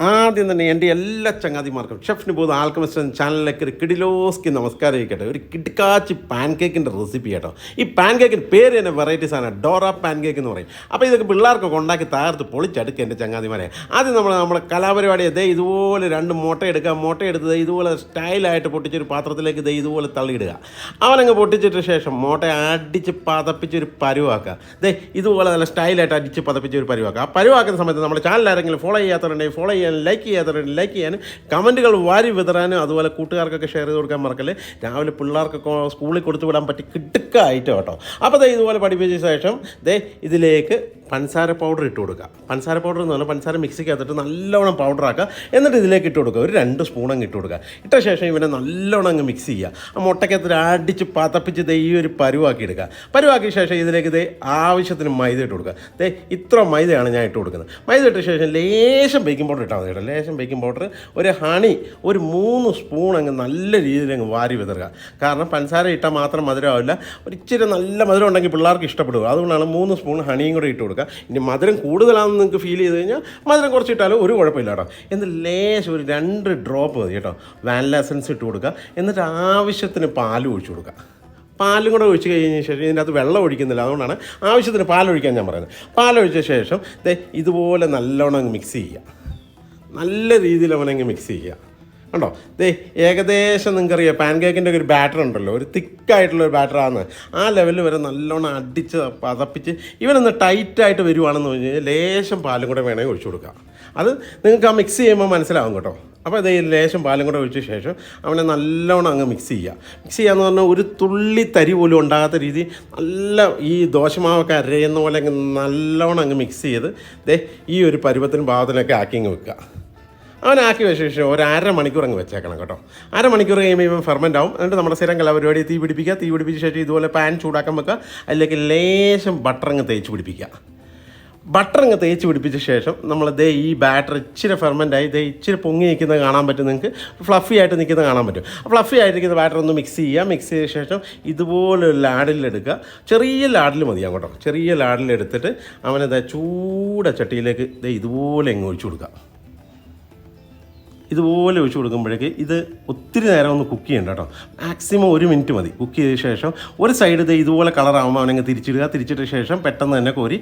Uh, ആദ്യം തന്നെ എന്റെ എല്ലാ ചങ്ങാതിമാർക്കും ഷെഫിന് പോകുന്ന ആൽക്കമിസ്റ്റൻ ചാനലിലേക്ക് ഒരു കിഡിലോസ്ക്ക് നമസ്കാരം ഇരിക്കട്ടെ ഒരു കിടക്കാച്ചി പാൻ കേക്കിന്റെ റെസിപ്പി കേട്ടോ. ഈ പാൻ കേക്കിന്റെ പേര് തന്നെ വെറൈറ്റീസ് ആണ് ഡോറ പാൻ കേക്ക് എന്ന് പറയും. അപ്പോൾ ഇതൊക്കെ പിള്ളേർക്കൊക്കെ ഉണ്ടാക്കി തകർത്ത് പൊളിച്ചെടുക്കുക എന്റെ ചങ്ങാതിമാരെ. ആദ്യം നമ്മൾ നമ്മുടെ കലാപരിപാടി ദേ ഇതുപോലെ രണ്ട് മുട്ട എടുക്കുക മുട്ട എടുത്ത് ഇതുപോലെ സ്റ്റൈലായിട്ട് പൊട്ടിച്ചൊരു പാത്രത്തിലേക്ക് ഇതേ ഇതുപോലെ തള്ളിയിടുക. അവനങ്ങ് പൊട്ടിച്ചിട്ട് ശേഷം മുട്ട അടിച്ച് പതപ്പിച്ചൊരു പരുവാക്കുക. ഇതേ ഇതുപോലെ നല്ല സ്റ്റൈലായിട്ട് അടിച്ച് പതപ്പിച്ച് ഒരു പരുവാക്കുക. ആ പരുവാക്കുന്ന സമയത്ത് നമ്മുടെ ചാനൽ ആരെങ്കിലും ഫോളോ ചെയ്യാത്തവരുണ്ടെങ്കിൽ ഫോളോ ചെയ്യാൻ ലൈക്ക് ചെയ്യാത്തവരുണ്ടെങ്കിൽ ലൈക്ക് ചെയ്യാനും കമന്റുകൾ വാരി വിതറാനും അതുപോലെ കൂട്ടുകാർക്കൊക്കെ ഷെയർ ചെയ്ത് കൊടുക്കാൻ മറക്കല്ലേ? രാവിലെ പിള്ളേർക്കൊക്കെ സ്കൂളിൽ കൊടുത്തു വിടാൻ പറ്റി കിട്ടുക്കായിട്ട് കേട്ടോ അപ്പോൾ ദേ ഇതുപോലെ പഠിപ്പിച്ച ശേഷം ദേ ഇതിലേക്ക് പഞ്ചസാര പൗഡർ ഇട്ട് കൊടുക്കുക. പഞ്ചസാര പൗഡർ എന്ന് പറഞ്ഞാൽ പഞ്ചസാര മിക്സിക്കകത്തിട്ട് നല്ലോണം പൗഡർ ആക്കുക. എന്നിട്ട് ഇതിലേക്ക് ഇട്ട് കൊടുക്കുക. ഒരു രണ്ട് സ്പൂൺ അങ്ങ് ഇട്ട് കൊടുക്കുക. ഇട്ട ശേഷം ഇവനെ നല്ലോണം അങ്ങ് മിക്സ് ചെയ്യുക. ആ മുട്ടയ്ക്കകത്ത് അടിച്ച് പതപ്പിച്ച് ദേ ഈ ഒരു പരുവാക്കി എടുക്കുക. പരുവാക്കിയ ശേഷം ഇതിലേക്ക് ദേ ആവശ്യത്തിന് മൈദ ഇട്ട് കൊടുക്കുക. ദേ ഇത്ര മൈദയാണ് ഞാൻ ഇട്ട് കൊടുക്കുന്നത്. മൈദ ഇട്ട ശേഷം ലേശം ബേക്കിംഗ് പൗഡർ ഇട്ടാൽ മതി കേട്ടോ. ലേശം ബേക്കിംഗ് പൗഡർ ഒരു ഹണി ഒരു മൂന്ന് സ്പൂൺ അങ്ങ് നല്ല രീതിയിൽ അങ്ങ് വാരി വിതറുക. കാരണം പഞ്ചസാര ഇട്ടാൽ മാത്രം മധുരമാവില്ല. ഒരു ഇച്ചിരി നല്ല മധുരം ഉണ്ടെങ്കിൽ പിള്ളേർക്ക് ഇഷ്ടപ്പെടുക അതുകൊണ്ടാണ് മൂന്ന് സ്പൂൺ ഹണിയും കൂടെ ഇട്ട് കൊടുക്കുക ഇനി മധുരം കൂടുതലാണെന്ന് നിങ്ങൾക്ക് ഫീൽ ചെയ്ത് കഴിഞ്ഞാൽ മധുരം കുറച്ച് ഇട്ടാലും ഒരു കുഴപ്പമില്ല കേട്ടോ എന്നിട്ട് ലേശം ഒരു രണ്ട് ഡ്രോപ്പ് മതി കേട്ടോ. വാനില എസൻസ് ഇട്ട് കൊടുക്കുക. എന്നിട്ട് ആവശ്യത്തിന് പാൽ ഒഴിച്ചു കൊടുക്കുക. പാലും കൂടെ ഒഴിച്ച് കഴിഞ്ഞ ശേഷം ഇതിന്റെ അകത്ത് വെള്ളം ഒഴിക്കുന്നില്ല. അതുകൊണ്ടാണ് ആവശ്യത്തിന് പാലൊഴിക്കാൻ ഞാൻ പറയുന്നത്. പാൽ ഒഴിച്ച ശേഷം ഇതുപോലെ നല്ലോണം മിക്സ് ചെയ്യുക. നല്ല രീതിയിൽ അവനങ്ങ് മിക്സ് ചെയ്യുക. കണ്ടോ? ദേ ഏകദേശം നിങ്ങൾക്കറിയാം പാൻ കേക്കിന്റെ ഒരു ബാറ്റർ ഉണ്ടല്ലോ ഒരു തിക്കായിട്ടുള്ള ഒരു ബാറ്ററാണ് ആ ലെവലിൽ വരെ നല്ലോണം അടിച്ച് പതപ്പിച്ച് ഇവനൊന്ന് ടൈറ്റായിട്ട് വരുവാണെന്ന് പറഞ്ഞു കഴിഞ്ഞാൽ ലേശം പാലും കൂടെ വേണമെങ്കിൽ ഒഴിച്ചു കൊടുക്കുക അത് നിങ്ങൾക്ക് ആ മിക്സ് ചെയ്യുമ്പോൾ മനസ്സിലാവും കേട്ടോ. അപ്പോൾ അതേ ലേശം പാലും കൂടെ ഒഴിച്ച ശേഷം അവനെ നല്ലോണം അങ്ങ് മിക്സ് ചെയ്യുക. മിക്സ് ചെയ്യാന്ന് പറഞ്ഞാൽ ഒരു തുള്ളി തരി പോലും ഉണ്ടാകാത്ത രീതി നല്ല ഈ ദോശമാവൊക്കെ അരയുന്ന പോലെ അങ്ങ് നല്ലോണം അങ്ങ് മിക്സ് ചെയ്ത് ദേ ഈ ഒരു പരുവത്തിനും ഭാവത്തിനൊക്കെ ആക്കി അങ്ങ് വെക്കുക. അവനാക്കി വെച്ച ശേഷം ഒരു അര മണിക്കൂർ അങ്ങ് വെച്ചേക്കണം കേട്ടോ. അര മണിക്കൂർ കഴിയുമ്പോൾ ഇവൻ ഫെർമെന്റ് ആവും. എന്നിട്ട് നമ്മുടെ സ്ഥിരം കലാപരിപാടി തീ പിടിപ്പിക്കുക തീ പിടിപ്പിച്ച ശേഷം ഇതുപോലെ പാൻ ചൂടാക്കാൻ വെക്കുക അതിലേക്ക് ലേശം ബട്ടർ അങ്ങ് തേച്ച് പിടിപ്പിക്കുക. ബട്ടർ അങ്ങ് തേച്ച് പിടിപ്പിച്ച ശേഷം നമ്മൾ ദേ ഈ ബാറ്റർ ഇച്ചിരി ഫെർമെന്റ് ആയി ദേ ഇച്ചിരി പൊങ്ങി നിൽക്കുന്നത് കാണാൻ പറ്റും നിങ്ങൾക്ക്. ഫ്ലഫി ആയിട്ട് നിൽക്കുന്നത് കാണാൻ പറ്റും. ഫ്ലഫി ആയിട്ടിരിക്കുന്ന ബാറ്റർ ഒന്ന് മിക്സ് ചെയ്യുക. മിക്സ് ചെയ്ത ശേഷം ഇതുപോലെ ലാഡിലെടുക്കുക ചെറിയ ലാഡിൽ മതി അങ്ങോട്ടോ ചെറിയ ലാഡിലെടുത്തിട്ട് അവനെ ദേ ചൂട ചട്ടിയിലേക്ക് ദേ ഇതുപോലെ അങ്ങ് ഒഴിച്ചു കൊടുക്കുക. ഇതുപോലെ ഒഴിച്ച് കൊടുക്കുമ്പോഴേക്ക് ഇത് ഒത്തിരി നേരം ഒന്ന് കുക്ക് ചെയ്യണ്ട കേട്ടോ. മാക്സിമം ഒരു മിനിറ്റ് മതി. കുക്ക് ചെയ്ത ശേഷം ഒരു സൈഡ് ദേ ഇതുപോലെ കളറാകുമ്പോൾ അവനങ്ങ് തിരിച്ചിടുക. തിരിച്ചിട്ട ശേഷം പെട്ടെന്ന് തന്നെ കോരി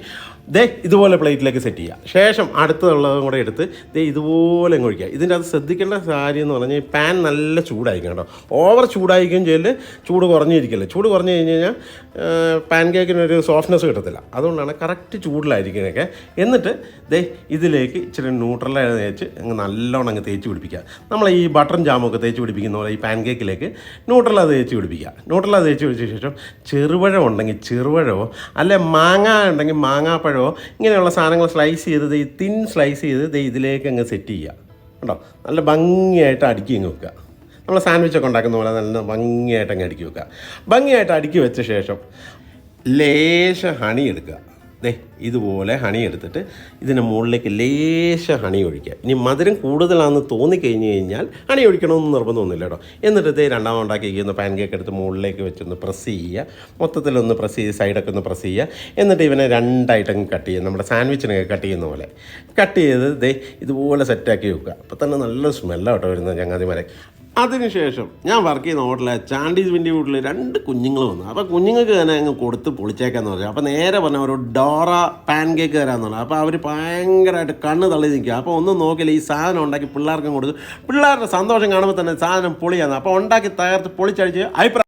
ദേ ഇതുപോലെ പ്ലേറ്റിലേക്ക് സെറ്റ് ചെയ്യുക. ശേഷം അടുത്തുള്ളതും കൂടെ എടുത്ത് ദേ ഇതുപോലെ അങ്ങ് ഒഴിക്കുക. ഇതിന്റെ അത് ശ്രദ്ധിക്കേണ്ട കാര്യം എന്ന് പറഞ്ഞാൽ പാൻ നല്ല ചൂടായിരിക്കും കേട്ടോ. ഓവർ ചൂടായിരിക്കും ചെയ്യൽ. ചൂട് കുറഞ്ഞിരിക്കില്ല. ചൂട് കുറഞ്ഞു കഴിഞ്ഞ് കഴിഞ്ഞാൽ പാൻ കേക്കിനൊരു സോഫ്റ്റ്നെസ് കിട്ടത്തില്ല. അതുകൊണ്ടാണ് കറക്റ്റ് ചൂടിലായിരിക്കുന്നതൊക്കെ. എന്നിട്ട് ദേ ഇതിലേക്ക് ഇച്ചിരി ന്യൂട്രലായി തേച്ച് അങ്ങ് നല്ലോണം അങ്ങ് തേച്ച് പിടിപ്പിക്കുക. നമ്മൾ ഈ ബട്ടർ ജാമൊക്കെ തേച്ച് പിടിപ്പിക്കുന്ന പോലെ ഈ പാൻ കേക്കിലേക്ക് ന്യൂട്രല തേച്ച് പിടിപ്പിക്കുക. ന്യൂട്രല തേച്ച് പിടിച്ച ശേഷം ചെറുപഴം ഉണ്ടെങ്കിൽ ചെറുപഴമോ അല്ലെ മാങ്ങ ഉണ്ടെങ്കിൽ മാങ്ങാപ്പഴമോ ഇങ്ങനെയുള്ള സാധനങ്ങൾ സ്ലൈസ് ചെയ്ത് ഈ തിൻ സ്ലൈസ് ചെയ്ത് ഇതിലേക്ക് അങ്ങ് സെറ്റ് ചെയ്യുക. കേട്ടോ നല്ല ഭംഗിയായിട്ട് അടുക്കി അങ്ങ് വെക്കുക. നമ്മൾ സാൻഡ്വിച്ചൊക്കെ ഉണ്ടാക്കുന്ന പോലെ നല്ല ഭംഗിയായിട്ട് അങ്ങ് അടുക്കി വെക്കുക. ഭംഗിയായിട്ട് അടുക്കി വെച്ച ശേഷം ലേശം ഹണി എടുക്കുക. ദേ ഇതുപോലെ ഹണി എടുത്തിട്ട് ഇതിന്റെ മുകളിലേക്ക് ലേശം ഹണി ഒഴിക്കുക. ഇനി മധുരം കൂടുതലാണെന്ന് തോന്നിക്കഴിഞ്ഞ് കഴിഞ്ഞാൽ ഹണി ഒഴിക്കണമെന്ന് നിർബന്ധമൊന്നുമില്ല കേട്ടോ. എന്നിട്ട് ഇതേ രണ്ടാമത് ഉണ്ടാക്കിയിരിക്കുന്ന പാൻ കേക്ക് എടുത്ത് മുകളിലേക്ക് വെച്ചൊന്ന് പ്രസ് ചെയ്യുക. മൊത്തത്തിലൊന്ന് പ്രസ് ചെയ്ത് സൈഡൊക്കെ ഒന്ന് പ്രസ് ചെയ്യുക. എന്നിട്ട് ഇവനെ രണ്ടായിട്ടങ്ങ് കട്ട് ചെയ്യുക. നമ്മുടെ സാൻഡ്വിച്ചിനൊക്കെ കട്ട് ചെയ്യുന്ന പോലെ. കട്ട് ചെയ്ത് ദേ ഇതുപോലെ സെറ്റാക്കി വെക്കുക. അപ്പോൾ തന്നെ നല്ല സ്മെല്ലാണ് കേട്ടോ വരുന്നത് ചങ്ങാതിമാരെ. അതിനുശേഷം ഞാൻ വർക്ക് ചെയ്യുന്ന ഹോട്ടലിലെ ചാണ്ടീസ് വിന്റെ വീട്ടിൽ രണ്ട് കുഞ്ഞുങ്ങൾ വന്നു. അപ്പോൾ കുഞ്ഞുങ്ങൾക്ക് തന്നെ അങ്ങ് കൊടുത്ത് പൊളിച്ചേക്കാന്ന് പറഞ്ഞു. അപ്പോൾ നേരെ പറഞ്ഞ ഒരു ഡോറ പാൻ കേക്ക് തരാമെന്ന് പറഞ്ഞു. അപ്പോൾ അവർ ഭയങ്കരമായിട്ട് കണ്ണ് തള്ളി നിൽക്കുക. അപ്പോൾ ഒന്നും നോക്കില്ല ഈ സാധനം ഉണ്ടാക്കി പിള്ളേർക്കും കൊടുത്തു. പിള്ളേരുടെ സന്തോഷം കാണുമ്പോൾ തന്നെ സാധനം പൊളിയാന്ന്. അപ്പോൾ ഉണ്ടാക്കി തകർത്ത് പൊളിച്ചടിച്ച് അഭിപ്രായം